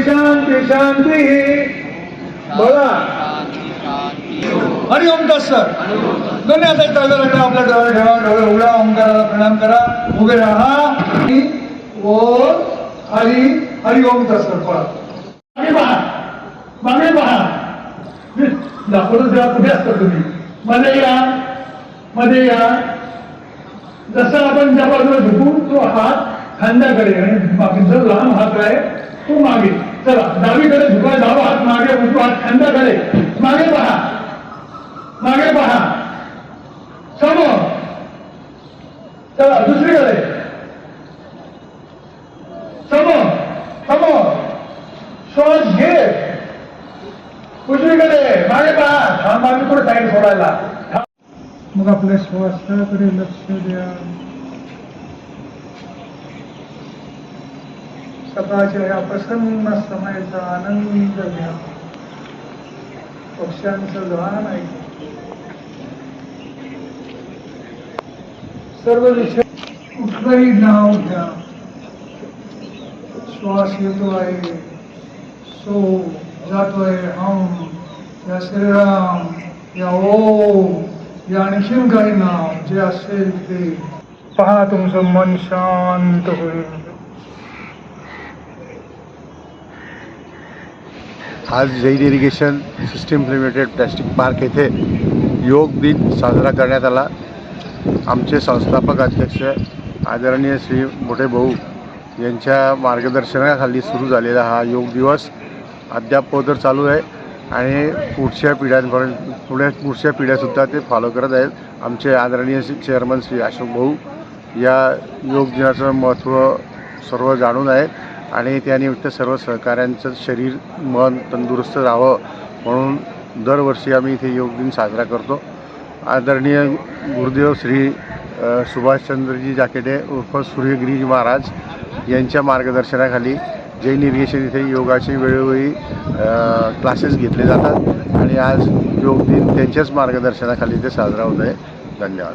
शांती शांती। बोला। हरिओम सर। दोन्ही हातात टाळलं लागलं आपल्या डोळे ठेवा डोळे उघडा ओंकाराला प्रणाम करा उभे राहा. ओ हरी हरिओम सर पळा मागे पहा मागे पहा. दाखवतच द्या कुठे असता तुम्ही. मध्ये या. मध्ये या. जसं आपण ज्या बाजूला झुकू तो हात खांद्याकडे आणि मागचा लांब हात आहे तो मागे. चला डावीकडे झुका डावा हात मागे उजवा हात खांद्याकडे मागे पहा. मागे पहा. समोर. चला दुसरीकडे. समोर. समोर. श्वास घे उजवीकडे. मागे पहा. हा मागे थोडं साईड सोडायला. मग आपल्या श्वासाकडे लक्ष द्या. सकाळच्या या प्रसन्न समयाचा आनंद घ्या. पक्ष्यांचं गाण ऐका सर्व विषय कुठलंही नाव घ्या. श्वास येतो आहे. सो जातोय. हम या श्रीराम. या ओम. या आणखीन काही नाव जे असेल ते पहा तुमचं मन शांत होईल। आज Jain irrigation system limited plastic park येथे योग दिन साजरा करण्यात आला. आमचे संस्थापक अध्यक्ष आदरणीय श्री मोठे भाऊ यांच्या मार्गदर्शनाखाली सुरू झालेला हा योग दिवस अद्याप पदर चालू आहे आणि पुढच्या पिढ्यांपर्यंत पुढे पुढच्या पिढ्यासुद्धा ते फॉलो करत आहेत. आमचे आदरणीय चेअरमन श्री अशोक भाऊ या योग दिनाचं महत्त्व सर्व जाणून आहेत आणि त्यानिमित्त सर्व सहकाऱ्यांचं शरीर मन तंदुरुस्त राहावं म्हणून दरवर्षी आम्ही इथे योग दिन साजरा करतो. आदरणीय गुरुदेव श्री सुभाषचंद्रजी जाकेटे उर्फ सूर्यगिरीजी महाराज यांच्या मार्गदर्शनाखाली जैन इरिगेशन इथे योगाचे वेळोवेळी क्लासेस घेतले जातात आणि आज योग दिन त्यांच्याच मार्गदर्शनाखाली ते साजरा होत आहे. धन्यवाद.